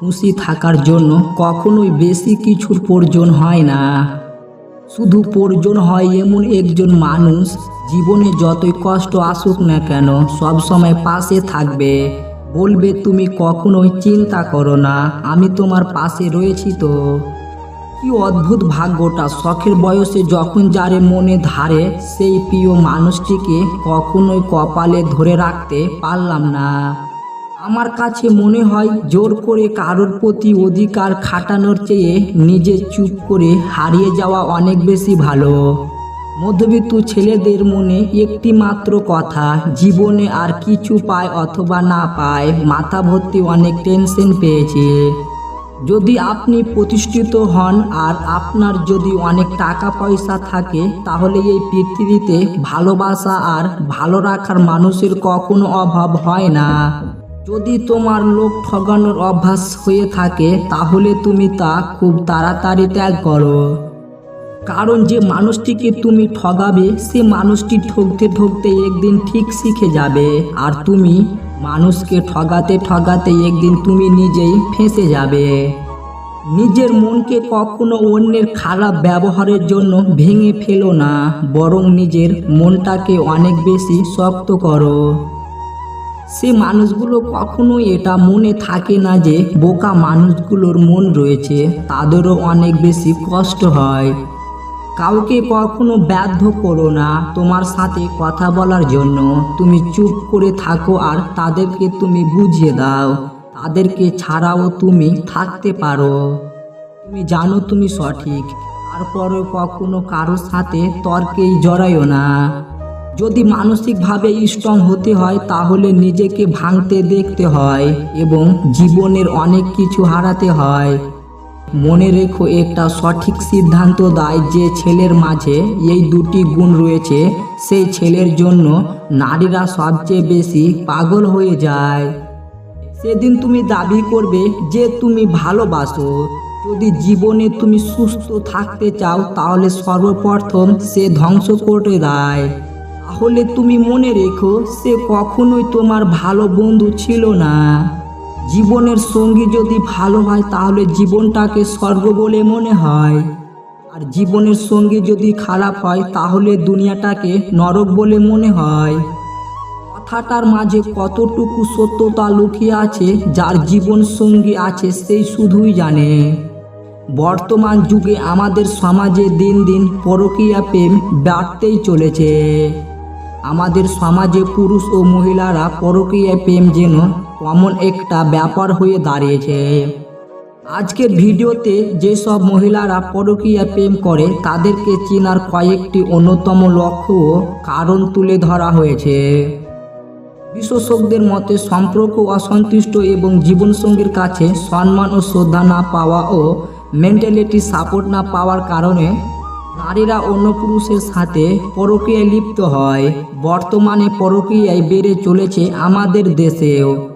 খুশি থাকার জন্য কখনোই বেশি কিছুর প্রয়োজন হয় না। শুধু প্রয়োজন হয় এমন একজন মানুষ, জীবনে যতই কষ্ট আসুক না কেন, সব সময় পাশে থাকবে। বলবে, তুমি কখনোই চিন্তা করো না, আমি তোমার পাশে রয়েছি তো। কি অদ্ভুত ভাগ্যটা! শখের বয়সে যখন যারে মনে ধারে, সেই প্রিয় মানুষটিকে কখনোই কপালে ধরে রাখতে পারলাম না। আমার কাছে মনে হয় জোর করে কারোর প্রতি অধিকার খাটানোর চেয়ে নিজে চুপ করে হারিয়ে যাওয়া অনেক বেশি ভালো। মধ্যবিত্ত ছেলেদের মনে একটি মাত্র কথা, জীবনে আর কিছু পায় অথবা না পায়, মাথা ভর্তি অনেক টেনশন পেয়েছে। যদি আপনি প্রতিষ্ঠিত হন আর আপনার যদি অনেক টাকা পয়সা থাকে, তাহলে এই পৃথিবীতে ভালোবাসা আর ভালো রাখার মানুষের কখনো অভাব হয় না। যদি তোমার লোক ঠগানোর অভ্যাস হয়ে থাকে, তাহলে তুমি তা খুব তাড়াতাড়ি ত্যাগ করো। কারণ যে মানুষটিকে তুমি ঠগাবে, সে মানুষটি ঠকতে ঠকতে একদিন ঠিক শিখে যাবে। আর তুমি মানুষকে ঠগাতে ঠগাতে একদিন তুমি নিজেই ফেঁসে যাবে। নিজের মনকে কখনো অন্যের খারাপ ব্যবহারের জন্য ভেঙে ফেলো না, বরং নিজের মনটাকে অনেক বেশি শক্ত করো। সে মানুষগুলো কখনো এটা মনে থাকে না যে বোকা মানুষগুলোর মন রয়েছে। তাদেরও অনেক বেশি কষ্ট হয়। কাউকে কখনো ব্যর্থ করো না তোমার সাথে কথা বলার জন্য। তুমি চুপ করে থাকো আর তাদেরকে তুমি বুঝিয়ে দাও। তাদেরকে ছাড়াও তুমি থাকতে পারো। তুমি জানো তুমি সঠিক। তারপরেও কখনো কারোর সাথে তর্কেই জড়াইও না। যদি মানসিকভাবে স্ট্রং হতে হয়, তাহলে নিজেকে ভাঙতে দেখতে হয় এবং জীবনের অনেক কিছু হারাতে হয়। মনে রেখো, একটা সঠিক সিদ্ধান্ত দেয় যে ছেলের মাঝে এই দুটি গুণ রয়েছে। সেই ছেলের জন্য নারীরা সবচেয়ে বেশি পাগল হয়ে যায়। সেদিন তুমি দাবি করবে যে তুমি ভালোবাসো। যদি জীবনে তুমি সুস্থ থাকতে চাও, তাহলে সর্বপ্রথম সে ধ্বংস করে দেয়। তাহলে তুমি মনে রেখো, সে কখনোই তোমার ভালো বন্ধু ছিল না। জীবনের সঙ্গী যদি ভালো হয়, তাহলে জীবনটাকে স্বর্গ বলে মনে হয়। আর জীবনের সঙ্গী যদি খারাপ হয়, তাহলে দুনিয়াটাকে নরক বলে মনে হয়। কথাটার মাঝে কতটুকু সত্যতা লুকিয়ে আছে, যার জীবন সঙ্গী আছে, সেই শুধুই জানে। বর্তমান যুগে আমাদের সমাজে দিন দিন পরকীয়া প্রেম বাড়তেই চলেছে। আমাদের সমাজে পুরুষ ও মহিলারা পরকীয়া প্রেম যেন কমন একটা ব্যাপার হয়ে দাঁড়িয়েছে। আজকের ভিডিওতে যেসব মহিলারা পরকীয়া প্রেম করে, তাদেরকে চেনার কয়েকটি অন্যতম লক্ষ্য ও কারণ তুলে ধরা হয়েছে। বিশেষজ্ঞদের মতে, সম্পর্ক অসন্তুষ্ট এবং জীবনসঙ্গীর কাছে সম্মান ও শ্রদ্ধা না পাওয়া ও মেন্টালিটি সাপোর্ট না পাওয়ার কারণে নারীরা অন্য পুরুষের সাথে পরকীয়ায় লিপ্ত হয়। বর্তমানে পরকীয়ায় বেড়ে চলেছে আমাদের দেশেও।